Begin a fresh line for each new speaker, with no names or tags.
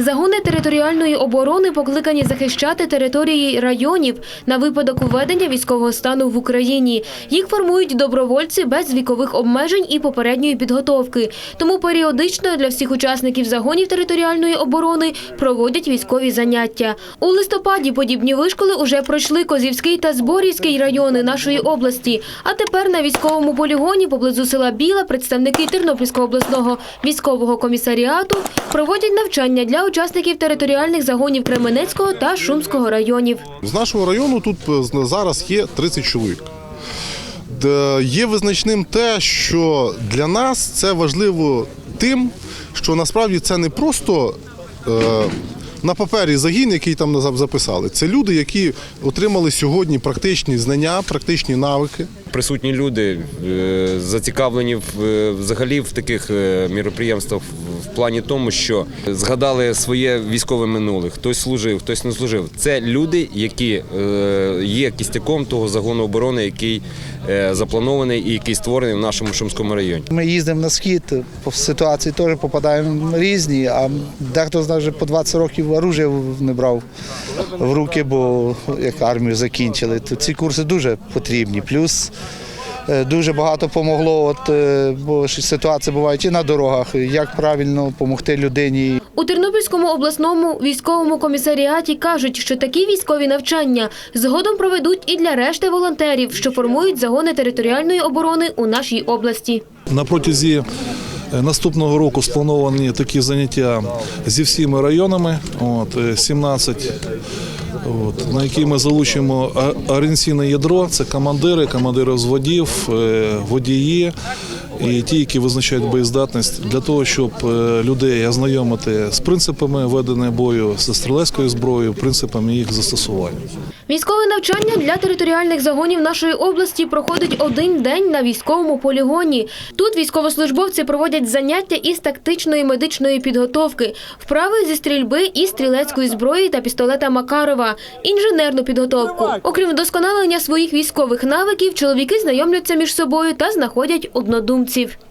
Загони територіальної оборони покликані захищати території районів на випадок введення військового стану в Україні. Їх формують добровольці без вікових обмежень і попередньої підготовки. Тому періодично для всіх учасників загонів територіальної оборони проводять військові заняття. У листопаді подібні вишколи уже пройшли Козівський та Зборівський райони нашої області. А тепер на військовому полігоні поблизу села Біла представники Тернопільського обласного військового комісаріату проводять навчання для учасників територіальних загонів Кременецького та Шумського районів.
З нашого району тут е, зараз є 30 чоловік. Є визначним те, що для нас це важливо тим, що насправді це не просто е, на папері загін, який там назад записали. Це люди, які отримали сьогодні практичні знання, практичні навики.
Присутні люди е, зацікавлені е, взагалі в таких е, міроприємствах в плані тому, що згадали своє військове минуле. Хтось служив, хтось не служив. Це люди, які є кістяком того загону оборони, який запланований і який створений в нашому Шумському районі.
Ми їздимо на схід, по ситуації теж попадаємо різні, а дехто з нас вже по 20 років оружия не брав в руки, бо як армію закінчили. То ці курси дуже потрібні. Плюс е, дуже багато помогло, от, е, бо ситуації бувають і на дорогах, як правильно допомогти людині.
У Тернопільському обласному військовому комісаріаті кажуть, що такі військові навчання згодом проведуть і для решти волонтерів, що формують загони територіальної оборони у нашій області.
На протязі наступного року сплановані такі заняття зі всіма районами. От, е, 17, от, на які ми залучимо орієнційне ядро. Це командири, командири взводів, е, водії і ті, які визначають боєздатність для того, щоб е, людей ознайомити з принципами ведення бою, зі стрілецькою зброєю, принципами їх застосування.
Військове навчання для територіальних загонів нашої області проходить один день на військовому полігоні. Тут військовослужбовці проводять заняття із тактичної медичної підготовки, вправи зі стрільби і стрілецької зброї та пістолета Макарова, інженерну підготовку. Окрім вдосконалення своїх військових навиків, чоловіки знайомляться між собою та знаходять однодумців. motive.